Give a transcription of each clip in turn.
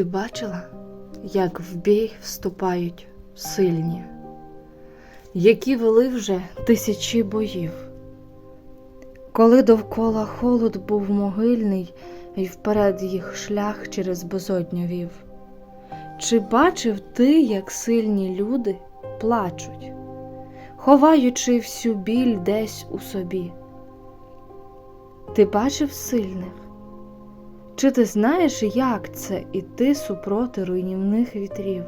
Ти бачила, як в бій вступають сильні, які вели вже тисячі боїв, коли довкола холод був могильний, і вперед їх шлях через безодню вів. Чи бачив ти, як сильні люди плачуть, ховаючи всю біль десь у собі? Ти бачив сильних? Чи ти знаєш, як це іти супроти руйнівних вітрів?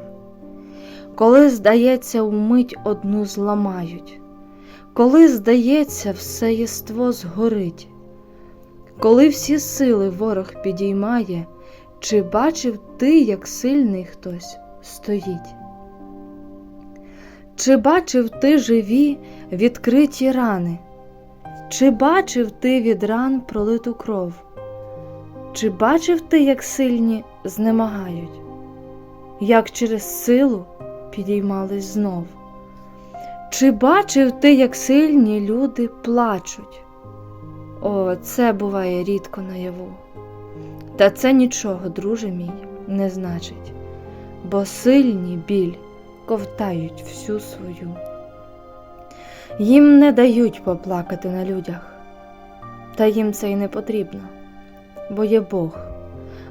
Коли, здається, умить одну зламають, коли, здається, все єство згорить, коли всі сили ворог підіймає, чи бачив ти, як сильний хтось стоїть? Чи бачив ти живі відкриті рани? Чи бачив ти від ран пролиту кров? Чи бачив ти, як сильні знемагають, як через силу підіймались знов? Чи бачив ти, як сильні люди плачуть? О, це буває рідко наяву. Та це нічого, друже мій, не значить, бо сильні біль ковтають всю свою. Їм не дають поплакати на людях, та їм це й не потрібно бо є Бог,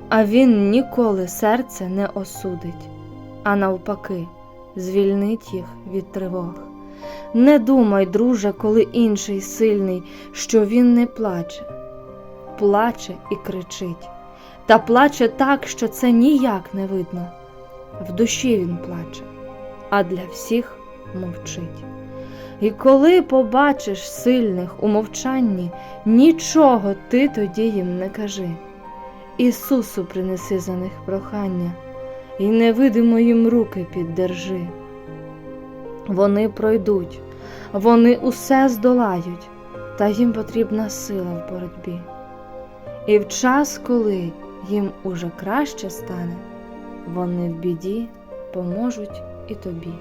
а Він ніколи серце не осудить, а навпаки, звільнить їх від тривог. Не думай, друже, коли інший сильний, що він не плаче, плаче і кричить, та плаче так, що це ніяк не видно. В душі він плаче, а для всіх мовчить. І коли побачиш сильних у мовчанні, нічого ти тоді їм не кажи. Ісусу принеси за них прохання, і невидимо їм руки піддержи. Вони пройдуть, вони усе здолають, та їм потрібна сила в боротьбі. І в час, коли їм уже краще стане, вони в біді поможуть і тобі.